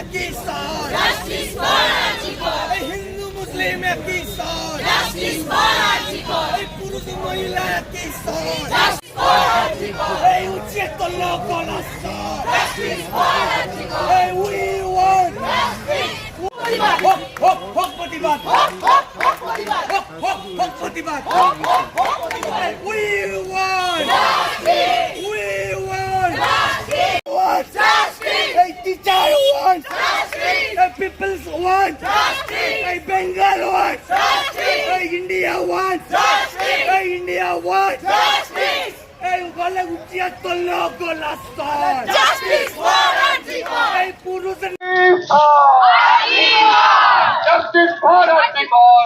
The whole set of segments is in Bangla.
একই স্যার Justice for Archibald! এই হিন্দু মুসলিম একই স্যার Justice for Archibald! এই পুরুষ মহিলা একই স্যার Justice for Archibald! এই উচিত লোক স্যার Justice for Archibald! এই উই ওয়ান্ট প্রতিবাদ! হক হক হক প্রতিবাদ হোক, হোক, হোক প্রতিবাদ! হক হক হক প্রতিবাদ হোক, হোক, হোক প্রতিবাদ! We want Justice! We want Justice! Want Justice! এই teacher want peoples want Justice! এই বেঙ্গল ওয়ান্ট Justice! এই ইন্ডিয়া ওয়ান্ট Justice! এই ইন্ডিয়া ওয়ান্ট Justice! এই গলে উঠিয়া তোলো গলা স্তর Justice for Archibald! এই পুরুষ জাস্টিস ফর আর্টিকল!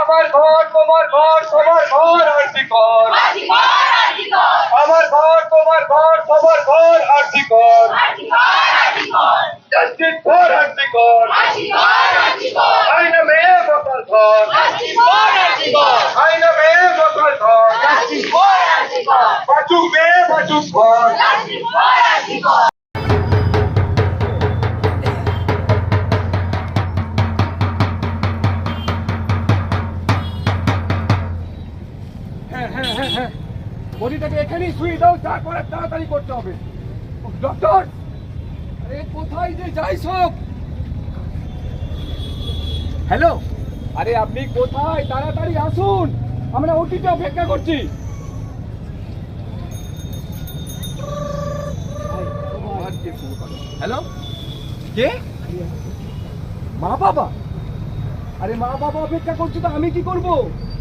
আমার ঘর তোমার ঘর তোমার ঘর আর্টিকল! আমার ঘর তোমার ঘর তোমার ঘর article Archibald! Archibald! Justice for আইনা ঘর! আইনা ঘর। ঘর বডিটাকে এখানেই শুয়ে দাও করার তাড়াতাড়ি করতে হবে। ডক্টর আরে কোথায় যে যাই সব? হ্যালো? আরে আপনি কোথায়? তাড়াতাড়ি আসুন। আমরা ওটিতে অপেক্ষা করছি। হ্যালো? কে? মা বাবা? আরে মা বাবা অপেক্ষা করছে তো, আমি কি করব?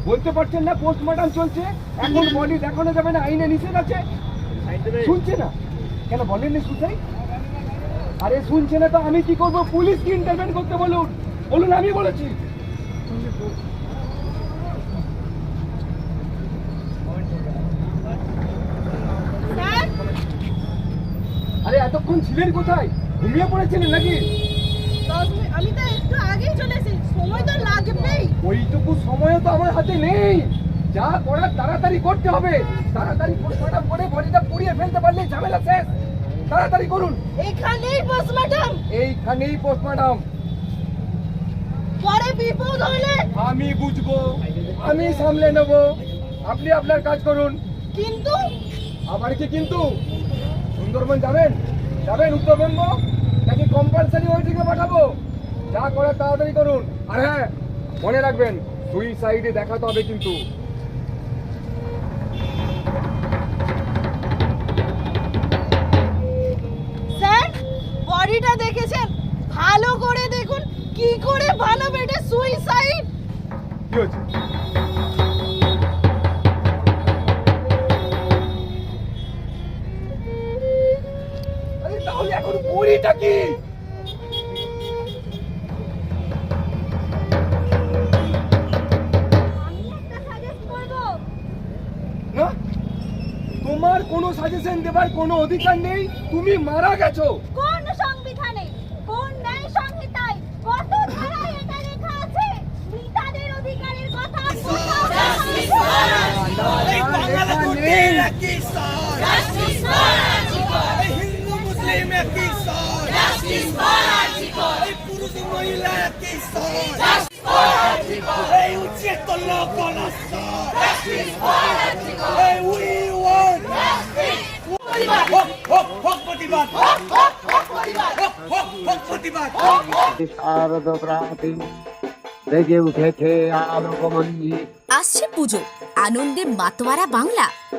বলতে পারছেন না পোস্টমর্টম চলছে। এখন বডি দেখানো যাবে না, আইনে নিষেধ আছে। শুনছে না? কেন বলেননি শুনছাই আরে শুনছে না তো, আমি কি করব? পুলিশ কি ইন্টারভেন করতে বলুন। বলুন আমি বলেছি। আরে এতক্ষণ ছিলেন কোথায়? ঘুমিয়ে পড়েছিলেন নাকি? আমি তো একটু আগেই চলে এসেছি। সময় তো লাগবেই ওইটুকু সময় তো আমার হাতে নেই। যা করার তাড়াতাড়ি করতে হবে। তাড়াতাড়ি পোস্টমর্টম করে বডিটা পুড়িয়ে ফেলতে পারলে ঝামেলা শেষ। তাড়াতাড়ি করুন। এখানেই পোস্টমর্টম এইখানেই পোস্টমর্টম পরে বিপদ হলে আমি বুঝব আমি সামলে নেব। আপনি আপনার কাজ করুন। কিন্তু? আবার কি কিন্তু? সুন্দরবন যাবেন? যাবেন উত্তরবঙ্গ নাকি কম্পালসারি ওইদিকে পাঠাবো? যা করার তাড়াতাড়ি করুন। আর হ্যাঁ মনে রাখবেন দুই সাইডে দেখাতে হবে কিন্তু। কি করে ভালো বেটে সুইসাইড কি হচ্ছে তাহলে এখন পুরিটা কি? তোমার কোনো সাজেশন দেবার কোনো অধিকার নেই? তুমি মারা গেছো। একই এই হিন্দু মুসলিম একই এই পুরুষ মহিলা একই স্যার এই উচিত লোক এই উই ওয়ান্ট হক হক হক প্রতিবাদ হক হক হক প্রতিবাদ শারদ প্রাতি বেজে উঠেছে আলোকমঞ্জি আসছে পুজো আনন্দে মাতোয়ারা বাংলা।